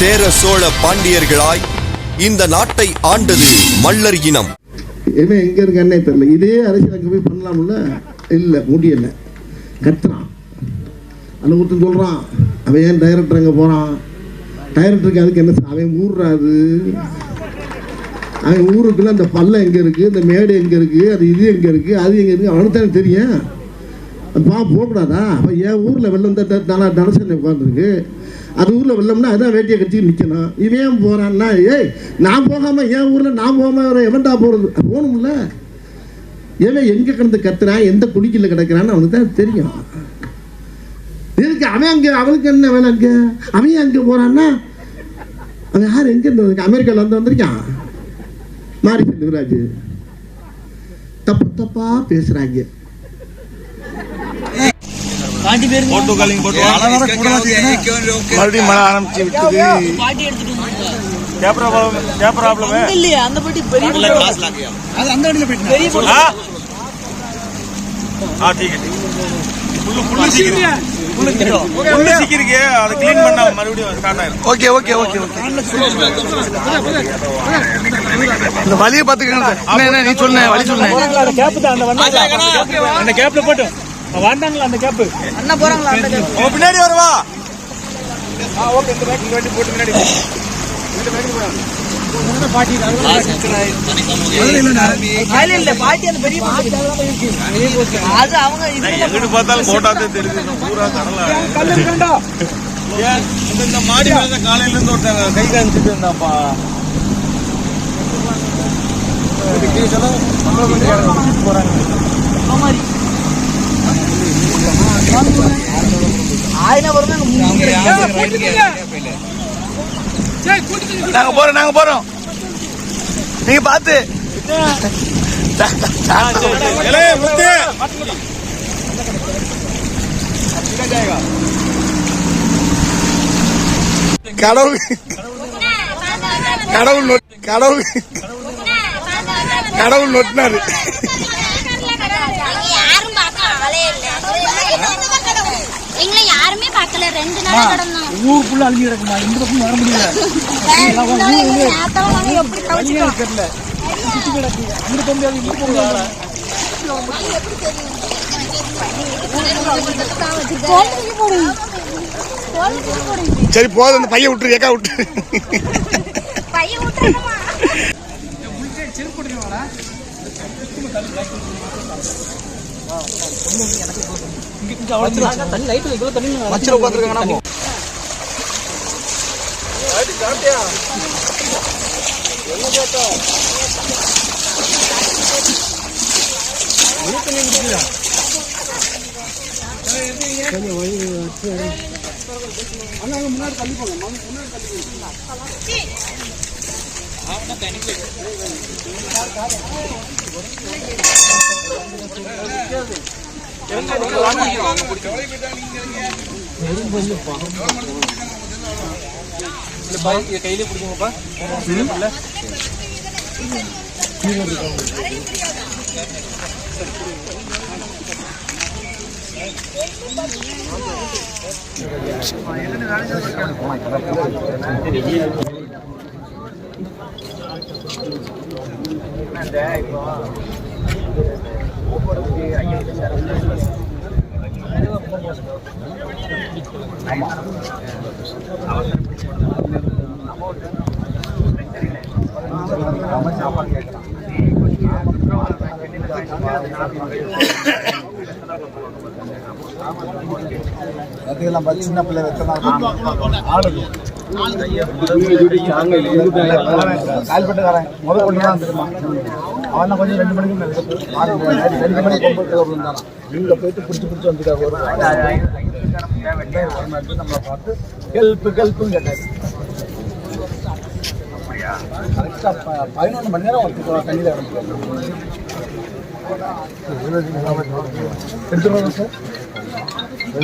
சேர சோழ பாண்டியர்களாய் இந்த நாட்டை ஆண்டது மல்லர் இனம். என்ன எங்க இருக்கானே தெரியல. இதே அரசியல் அங்கே போய் பண்ணலாம்ல? இல்லை முடியல. கத்துறான். அந்த ஒருத்தன் சொல்றான் அவன் ஏன் டைரக்டர் அங்கே போறான்? டைரக்டருக்கு அதுக்கு என்ன அவன் ஊர்றாரு அவன் ஊருக்குள்ள அந்த பல்ல எங்க இருக்கு? இந்த மேடு எங்க இருக்கு? அது இது எங்க இருக்கு? அது எங்க இருக்கு? அவனுக்கு தானே தெரியும். பா போகக்கூடாதா? அப்போ என் ஊரில் வெள்ளம் தான் தானே உட்காந்துருக்கு அது ஊரில் வெள்ளம்னா அதான் வேட்டியை கட்டிட்டு நிற்கணும் இவன் ஏன் போகிறான்னா ஏய் நான் போகாமல் என் ஊரில் நான் போகாமல் வர எவன்டா போகிறது போகணும்ல. ஏன் எங்கே கிடந்து கத்துறான் எந்த குடிக்கல கிடக்கிறான்னு அவனுக்கு தான் தெரியும். இதுக்கு அவன் அங்கே அவனுக்கு என்ன வேலை அங்கே அவன் ஏன் அங்கே போகிறான்னா அவன் யார்? எங்கே இருந்து அமெரிக்காவில் வந்து வந்திருக்கான். மாரி செல்வராஜ் தப்பு தப்பாக பேசுகிறாங்க பாட்டி பேரு போட்டோ காலிங் போட்டோ மறுபடியும் மழை ஆரம்பிச்சு விட்டது பாட்டி எடுத்துட்டு வந்தாங்க क्या प्रॉब्लम है क्या प्रॉब्लम है இல்லையா அந்த பாட்டி பெரிய பாட்டி. அது அந்த வண்டியில போயிட்டு பெரிய பாட்டி. हाँ हाँ ठीक है ठीक है புல்லு புல்லு சிக்கிருக்கு புல்லு புல்லு சிக்கிருக்கு அதை க்ளீன் பண்ணா மறுபடியும் ஸ்டார்ட் ஆயிரும் ஓகே ஓகே ஓகே ஓகே இந்த வழியை பார்த்துக்கங்க என்ன என்ன நீ சொன்ன வழி சொன்ன அந்த கேப் தான் அந்த வந்தாங்க அந்த கேப்ல போட்டு வந்தாங்களா அந்த கேப் அண்ணா போறாங்களா அந்த கேப் பின்னாடி வருவா. ஆ ஓகே இந்த பேக் வண்டி போட்டு பின்னாடி இல்ல இல்ல பாட்டி அந்த பெரிய பாட்டி. அது அவங்க இது எங்கிட்டு பார்த்தாலும் போட்டாதே தெரியுது. இந்த கடலா. ஏன் இந்த- இந்த மாடி மேல காலையில இருந்து ஒருத்தங்க கை காமிச்சிட்டு இருந்தாப்பா ஆயிரம் வருவாங்க நாங்க போறோம் நாங்க போறோம். நீங்க முத்து. கடவுள். கடவுள் நொட்- கடவுள். கடவுள் நொட்டினாரு யாரும் பார்க்க ஆளே இல்ல எங்களை பார்க்கல ரெண்டு நாள் கடந்தோம். ஊருக்குள்ள அழிஞ்சு கிடக்குமா? இந்த பக்கம் வர முடியல. தெரியல. சுத்தி கிடக்கு. போக முடியாது போக முடியாது சரி போதும். அந்த பையன் விட்டுரு ஏக்கா விட்டு பையன் விட்டுறணுமா தண்ணி லைட்டு இவ்வளவு தண்ணி மச்சில உட்காந்துருக்காங்க கையிலே பிடிக்குங்கப்பா சின்ன பிள்ளை கால்பட்டுக்காரன் முதல் அவன் கொஞ்சம் ரெண்டு மணிக்கு ரெண்டு மணிக்கு இருந்தான் போயிட்டு பிடிச்சி பிடிச்சி வந்துட்டாங்க ஒரு நம்மளை பார்த்து ஹெல்ப் ஹெல்ப்னு கேட்டாரு கரெக்டா பதினொன்று மணி நேரம் ஒருத்தர் தண்ணியில் எடுத்துருவாங்க சார்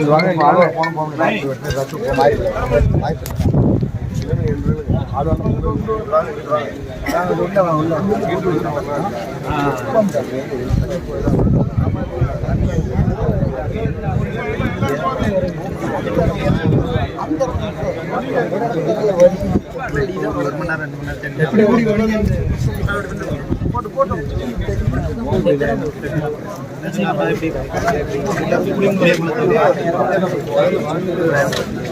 வாங்க. போன போன வாய்ப்பு வாய்ப்பு வாய்ப்பு ஆள் வந்து நாங்கள்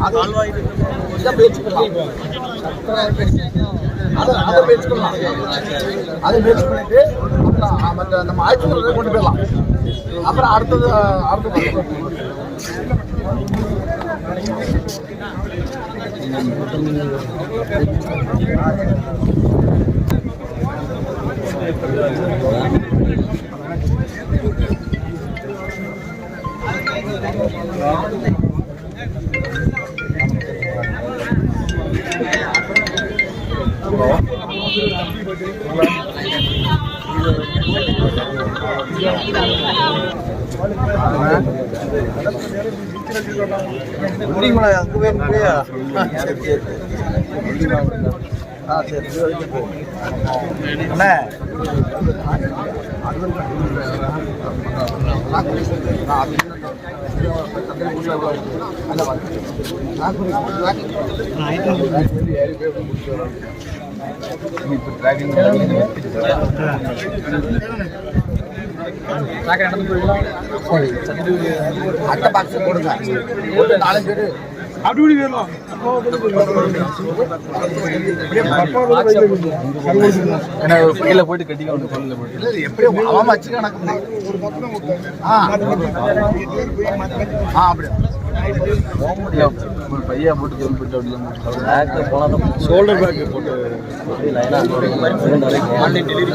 அதை அதை பேச்சுக்கலாம் அதை பேச்சு பண்ணிட்டு அப்புறம் மற்ற நம்ம ஆய்ச்சி கொண்டு போயிடலாம் அப்புறம் அடுத்தது அடுத்தது முடியுங்களா அங்கே போய் போயா சரி சரி ஆ சரி இது வரைக்கும் போ. அண்ணே அட்டை பாக்ஸ் போடுங்க போட்டு நாலஞ்சு பேர் என்ன போயிட்டு கட்டிக்க ஒன்று சொல்ல போயிட்டு எப்படியோ அவன் வச்சு கணக்கு ஆ ஆ போக முடியும் ஒரு பையன் போட்டு ஜெல் போட்டு அப்படியே பேக்கு போனால் ஷோல்டர் பேக்கு போட்டு ஆன்லைன் டெலிவரி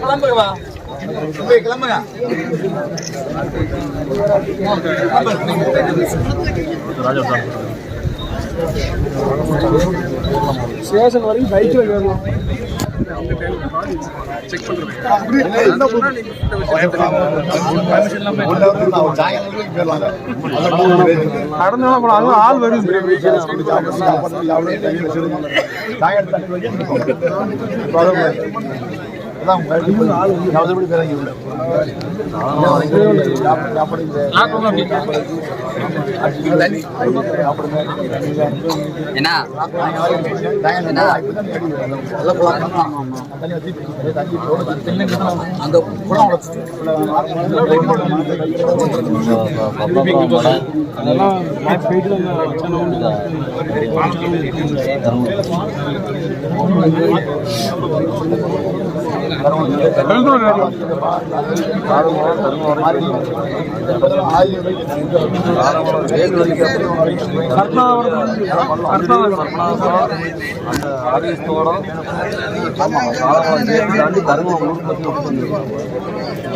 கிளம்புங்க. போய் கிளம்புங்க ஸ்டேஷன் வரைக்கும் பைக்கில் ஏறலாம் நடந்தாலும் போலாம் அதுவும் ஆள் வருது அங்க குளம் உடைச்சு அதெல்லாம் மேட்ச் போயிட்டு தான் அந்த ஆதிஸ்தோட தாண்டி தருமம்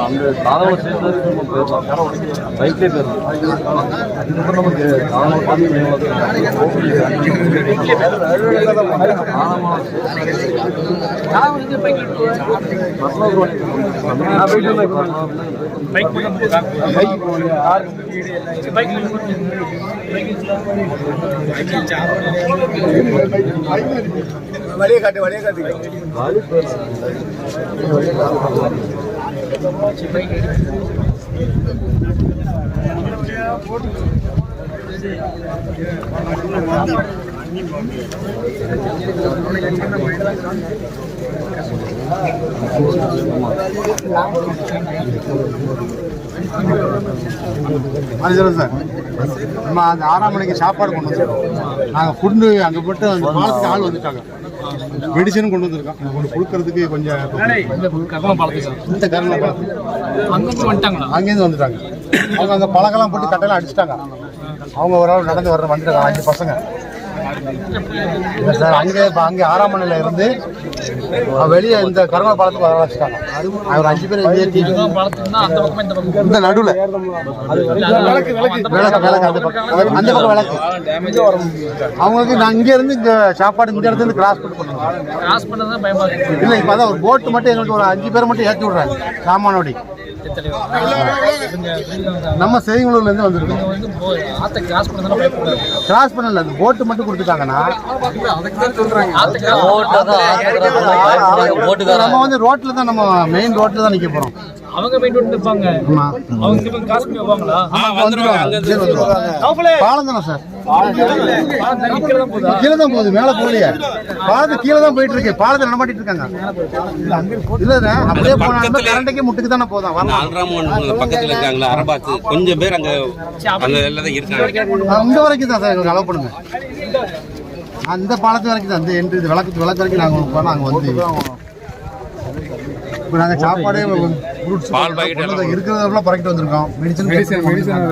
அந்த தாராள சேர்ந்து பைக்லேயே போயிடலாம் அதுக்கப்புறம் நமக்கு தாராள பார்த்து வழியை காட்டு வழியை காட்டு மனுஷன் சார். நம்ம அந்த ஆறாம் மணிக்கு சாப்பாடு கொண்டு வந்திருக்கோம் நாங்கள் ஃபுட்டு அங்கே போட்டு அந்த பாலத்துக்கு ஆள் வந்துட்டாங்க. மெடிசனும் கொண்டு வந்திருக்கோம். கொண்டு கொடுக்கறதுக்கு கொஞ்சம் இந்த கருணை அங்கேருந்து வந்துட்டாங்க. அவங்க அந்த பழக்கெல்லாம் போட்டு கட்டையெல்லாம் அடிச்சிட்டாங்க. அவங்க ஒரு ஆள் நடந்து வர வந்துட்டாங்க. அஞ்சு பசங்க. இல்லை சார் அங்கே இப்போ அங்கே ஆறாம் மணில இருந்து வெளியே இந்த கருணா பாலத்துக்கு வர வச்சுட்டாங்க அவர் அஞ்சு பேர் இந்த நடுவில். விளக்கு விளக்கு அந்த பக்கம். விளக்கு அவங்களுக்கு நான் இங்க இருந்து இங்க சாப்பாடு இந்த இடத்துல இருந்து கிராஸ் பண்ணி பண்ணுவோம் இல்லை இப்போ அதான் ஒரு போட்டு மட்டும் எங்களுக்கு ஒரு அஞ்சு பேர் மட்டும் ஏற்றி விட்றாங்க. சாமானோடி நம்ம செய்குளூர்ல இருந்து வந்திருக்கோம் ஆத்த கிராஸ் பண்ணது தான் பயப்படுறாங்க கிராஸ் பண்ணல அந்த போட்டு மட்டும் கொடுத்துட்டாங்கன்னா நம்ம வந்து ரோட்ல தான் நம்ம மெயின் ரோட்ல தான் நிக்க போறோம் அவங்க போயிட்டு அவங்க பண்ணி வைப்பாங்களா பாலம் தானே சார்? கீழே தான் போகுது? மேல போகலையே. பாலத்து கீழே தான் போயிட்டு இருக்கு பாலத்தை நடமாட்டிட்டு இருக்காங்க? இல்ல அப்படியே போனாலுமே கரண்டைக்கு முட்டுக்கு தானே போதும் பக்கத்துல இருக்காங்களா? அரபாத்து. கொஞ்சம் பேர் அங்க அந்த எல்லாம் தான் இருக்காங்க. அங்க வரைக்கும் தான் சார் எங்களுக்கு அலோவ் பண்ணுங்க. அந்த பாலத்து வரைக்கும் தான். அந்த இது விளக்கு விளக்கு வரைக்கும் நாங்கள் அங்கே வந்து இப்போ நாங்கள் சாப்பாடு ஃப்ரூட்ஸ் பால் பாக்கெட் இருக்கிறதெல்லாம் பறக்கிட்டு வந்திருக்கோம். மெடிசன் மெடிசன் மெடிசன்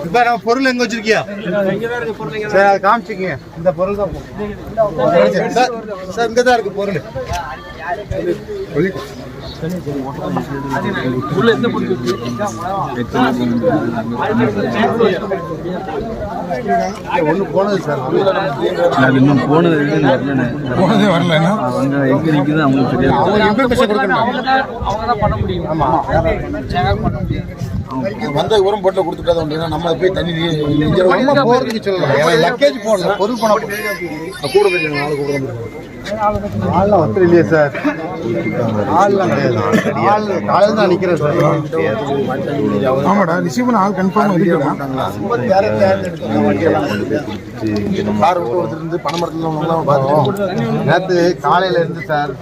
இப்போ நம்ம பொருள் எங்கே வச்சிருக்கியா சரி அதை காமிச்சிக்கங்க இந்த பொருள் தான். சார் இங்கே தான் இருக்கு பொருள் ஒன்று போனது சார். இன்னும் போனது போனதே அவங்க எங்க நிக்குது அவங்களுக்கு தெரியாது அவங்க தான் பண்ண முடியும். ஆமா. பண்ண முடியும். வந்த உரம் போட்டு கொடுத்துட்டா உண்டு. நம்ம போய் தண்ணி நம்ம போகிறதுக்கு சொல்லலாம் லக்கேஜ் போடணும் பொருள் பணம் கூட போய் நாலு கூட ஆள்லாம் வந்து இல்லையே சார். ஆள்லாம் கிடையாது. ஆள் காலையில் தான் நிற்கிறேன் சார். ஆமாடா ரிசீவ் பண்ண ஆள் கன்ஃபார்ம் இருக்கிறான் கார் விட்டு ஒருத்தர் பணம் மரத்தில் நேற்று காலையில இருந்து சார்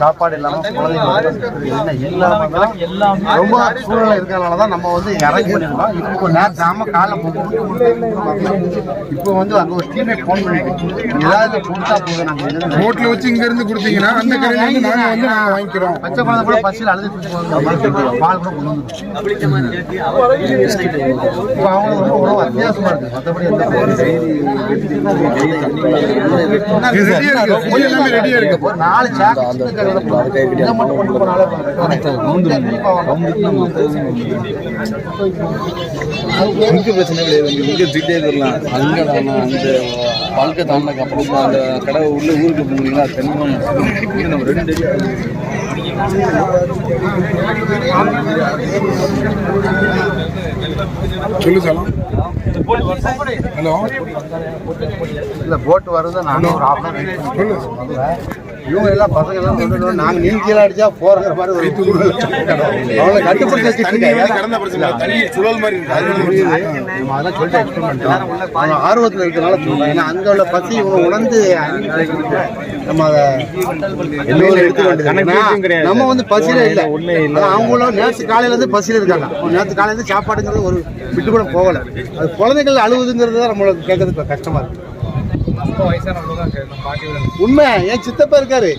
சாப்பாடு இல்லாம குழந்தைங்க என்ன இல்லாம தான் எல்லாமே ரொம்ப சூழ்நிலை இருக்கிறதுனால தான் நம்ம வந்து இறங்கி பண்ணிருக்கோம் இப்போ நாம காலைல போகும்போது இப்போ வந்து அங்கே ஒரு டீமே ஃபோன் பண்ணிட்டு ஏதாவது கொடுத்தா போதும். நாங்கள் ரோட்ல வச்சு இங்க இருந்து கொடுத்தீங்கன்னா அந்த கடையில இருந்து நாங்க வந்து நாங்க வாங்கிக்கிறோம். பச்சை குழந்தை கூட பசியில் போகுது. பால் கூட கொண்டு வந்து இப்போ அவங்களுக்கு ரொம்ப உணவு அத்தியாவசமா இருக்கு. மற்றபடி எல்லாமே ரெடியா இருக்கு. ஒரு நாலு சாக்கு இங்க பிரச்சனை கிடையாது. இங்க திட்டே இருக்கலாம். அங்க தானே அந்த வாழ்க்கை தாண்டினக்கு அப்புறம் அந்த கடை உள்ள ஊருக்கு போகிறீங்களா தென்னை இங்க நம்ம ரெண்டு சொல்லு ஹலோ. இல்ல போட் வருது. நானும் ஒரு ஹாஃப் இவங்க எல்லாம் பசங்க எல்லாம் கொண்டு வந்து, நாங்க கீழே அடிச்சா போறங்கிற மாதிரி ஒரு. அவங்களை கட்டுப்படுத்தி வச்சுட்டு இருக்காங்க. கடந்த பிரச்சனை தண்ணி சுழல் மாதிரி அது புரியுது. நம்ம அதெல்லாம் சொல்லிட்டு பண்ணிட்டோம். அவங்க ஆர்வத்துல இருக்கனால சொல்றேன் ஏன்னா அங்க உள்ள பசி இவங்க உணர்ந்து நம்ம அதை எல்லோரும் எடுத்துக்க வேண்டியது. ஏன்னா, நம்ம வந்து பசியில இல்ல அவங்களும் நேற்று காலையில இருந்து பசியில இருக்காங்க நேற்று காலையில இருந்து சாப்பாடுங்கிறது ஒரு விட்டு கூட போகல அது குழந்தைகள் அழுவுதுங்கிறது தான் நம்மளுக்கு கேட்கறதுக்கு கஷ்டமா இருக்கு ரொம்ப வயசானவங்க தான் நம்ம பாட்டி உண்மை என் சித்தப்பா இருக்காரு.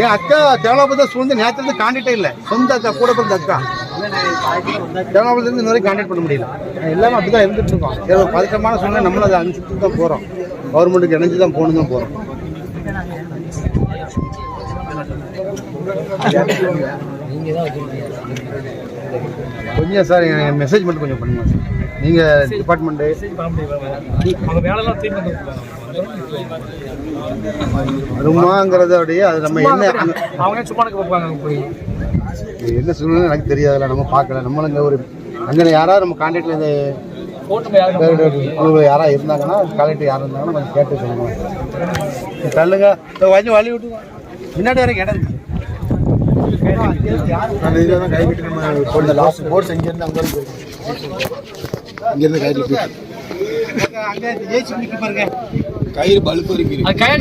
என் அக்கா தேவலாபுரத்தை சூழ்ந்து நேரத்துல இருந்து இல்லை. சொந்த அக்கா கூட பிறந்த அக்கா. தேவலாபுரத்துல இருந்து இன்னும் காண்டாக்ட் பண்ண முடியல. எல்லாமே அப்படிதான் இருந்துட்டு இருக்கோம். சரி, ஒரு பதட்டமான சூழ்நிலை நம்மளும் அதை அனுப்பிச்சுட்டு தான் போறோம். கவர்மெண்ட்டுக்கு இணைஞ்சு தான் போகணும் தான் போறோம். கொஞ்சம் சார் மெசேஜ் மட்டும் கொஞ்சம் பண்ணுங்க. சார் நீங்க வந்து வருமாங்கிறதோடைய அது நம்ம என்ன அவங்க சும்மா என்ன சூழ்நிலை எனக்கு தெரியாதுல்ல நம்ம பார்க்கல. நம்மளும் இங்கே ஒரு அங்கே யாராவது நம்ம கான்டாக்டில் இந்த யாராவது இருந்தாங்கன்னா கலெக்டர் யாரும் இருந்தாங்கன்னா கொஞ்சம் கேட்டு சொல்லுங்க. தள்ளுங்க. கொஞ்சம் வழி விட்டுங்க முன்னாடி வரைக்கும் இடம். அந்த இதில் தான் நம்ம லாஸ்ட் போர்ட்ஸ் இங்கேருந்து அங்கே இங்கேருந்து கயிறு பல்ப் இருக்கு.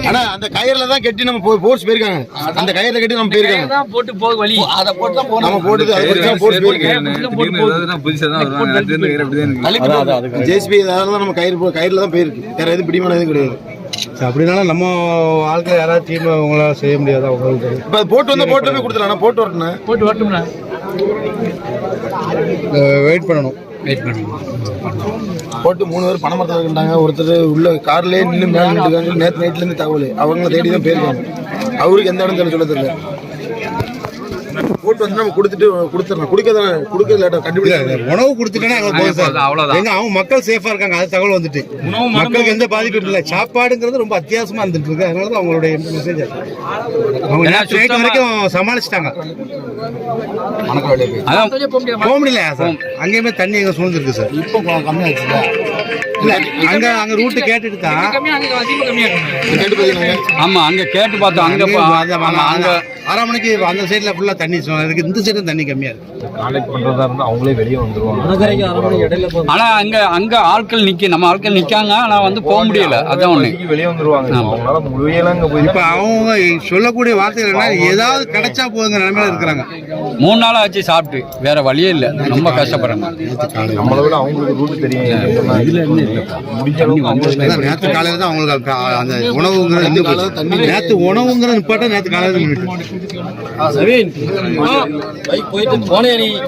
ஆனா அந்த கயிறுல தான் கட்டி நம்ம போர்ஸ் போயிருக்காங்க. அந்த கயிறுல கட்டி நம்ம போயிருக்காங்க. போட்டு போக வழி. அதை போட்டு தான் நம்ம அதை போட்டு தான் போர்ஸ் போயிருக்காங்க புதுசா தான் வருவாங்க. அது கயிறு அப்படிதான் ஜேசிபி அதனால தான் நம்ம கயிறு போ- கயிறுல தான் போயிருக்கு. வேற எதுவும் பிடிமான எதுவும் கிடையாது. சரி, அப்படினாலும் நம்ம ஆட்கள் யாராவது டீம் உங்களால செய்ய முடியாதா? உங்களுக்கு இப்ப போட்டு வந்தா போட்டு போய் கொடுத்துடலாம். போட்டு வரணும் போட்டு வரட்டும்ண்ணா. வெயிட் பண்ணணும். போட்டு மூணு பேர் பணமரத்தில் இருக்காங்க ஒருத்தர் உள்ள கார்லேயே நின்று மேலே நின்றுக்காங்க நேற்று நைட்லேருந்து தகவல். அவங்கள தேடி தான் போயிருக்காங்க அவருக்கு எந்த இடம் சொல்ல தெரியல. போட்டு வந்து நம்ம கொடுத்துட்டு கொடுத்துடலாம். கொடுக்க கொடுக்க லேட்டா கண்டுபிடிக்க உணவு கொடுத்துட்டேன்னா எங்களுக்கு போதும் சார். அவ்வளவுதான். எங்க அவங்க மக்கள் சேஃபா இருக்காங்க அது தகவல் வந்துட்டு. மக்களுக்கு எந்த பாதிப்பும் இல்லை. சாப்பாடுங்கிறது ரொம்ப அத்தியாவசியமா இருந்துட்டு இருக்கு. அதனால தான் அவங்களுடைய மெசேஜ் அவங்க வரைக்கும் சமாளிச்சிட்டாங்க. போக முடியல சார்? அங்கேயுமே தண்ணி எங்க சூழ்ந்துருக்கு சார். இப்போ அங்க அங்க ரூட் கேட்டுட்டு தான் ஆமா அங்க கேட்டு பார்த்தோம் அங்க அங்க ஆறாம் மணிக்கு அந்த சைடுல ஃபுல்லா தண்ணி சு- இருக்கு. இந்த சைடும் தண்ணி கம்மியா இருக்கு. காலேஜ் பண்றதா இருந்தா அவங்களே வெளியே வந்துருவாங்க. ஆனா அங்க அங்க ஆட்கள் நிக்க நம்ம ஆட்கள் நிக்காங்க ஆனா வந்து போக முடியல. அதான் ஒண்ணு. வெளியே வந்துருவாங்க. அவங்களால போய். இப்ப அவங்க சொல்லக்கூடிய வார்த்தைகள் என்ன? ஏதாவது கிடைச்சா போதுங்க நிலைமையில இருக்கிறாங்க. மூணு நாள் ஆச்சு சாப்பிட்டு. வேற வழியே இல்ல. ரொம்ப கஷ்டப்படுறாங்க. நம்மளை விட அவங்களுக்கு ரூட் தெரியும். நேத்து காலையில தான் அவங்களுக்கு அந்த உணவுங்கிறது நின்னு போச்சு. நேத்து உணவுங்கிறது நிப்பாட்ட நேத்து காலையில நின்னுட்டு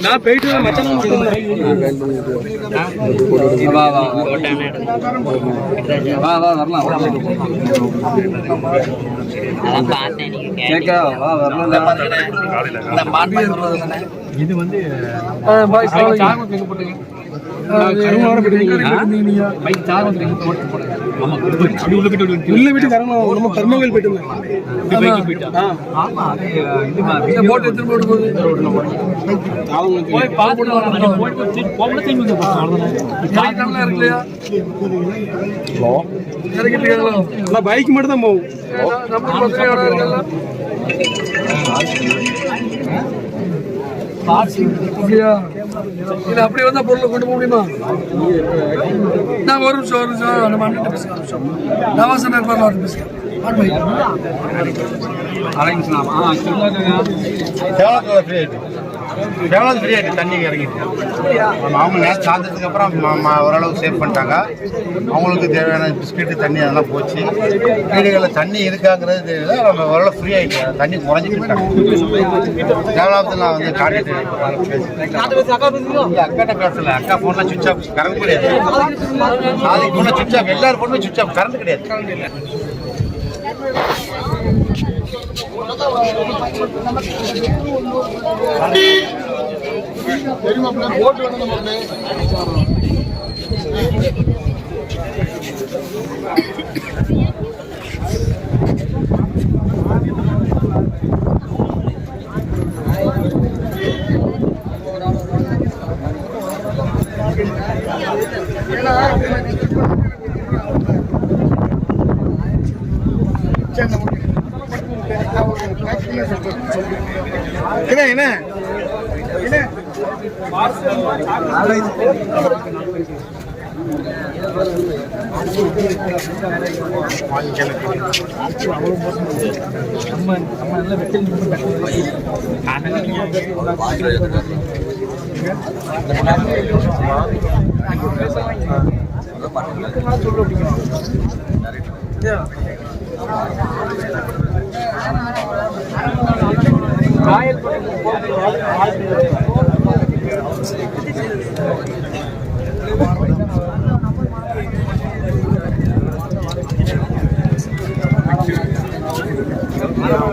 நான் போயிட்டு வா வா வா. வா வரலாம் கேக்கா வா வரலாம். இது வந்து உள்ள நம்ம கர்மங்கள் போயிட்டு போட்டு எடுத்து போட்டு போகுது பைக் மட்டும் தான் போகும் நம்ம அப்படியா இல்ல அப்படி வந்தா பொருளை கொண்டு போக முடியுமா நான் ஒரு நிமிஷம் ஒரு நிமிஷம் நம்ம அண்ணன் பேசுகிறேன் நிமிஷம் நவாசன் இருப்பார் அவர் பேசுகிறேன் அரேஞ்ச்லாம் ஆ சொல்லுங்க கேவலத்துல ஃப்ரீ தண்ணி இறங்கிட்டு அவங்க நேரம் சாந்ததுக்கு அப்புறம் ஓரளவுக்கு சேவ் பண்ணிட்டாங்க. அவங்களுக்கு தேவையான பிஸ்கெட்டு தண்ணி அதெல்லாம் போச்சு. வீடுகளில் தண்ணி இருக்காங்கிறது தெரியல நம்ம ஓரளவு ஃப்ரீ தண்ணி குறைஞ்சிட்டு கேவலத்தில் நான் வந்து காட்டிட்டு அக்காட்ட பேசல. அக்கா ஃபோன்லாம் சுவிச் ஆஃப் கரண்ட் கிடையாது. நாளைக்கு ஃபோனில் சுவிச் ஆஃப் எல்லாரும் ஃபோனும் சுவிச் ஆஃப் கரண்ட் கிடையாது. தெரியும் அப்படின்னா போட்டு வேணும் நம்ம நம்ம நம்ம நல்லா வெட்டி காயல்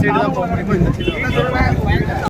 சீடு தான் போக முடியும்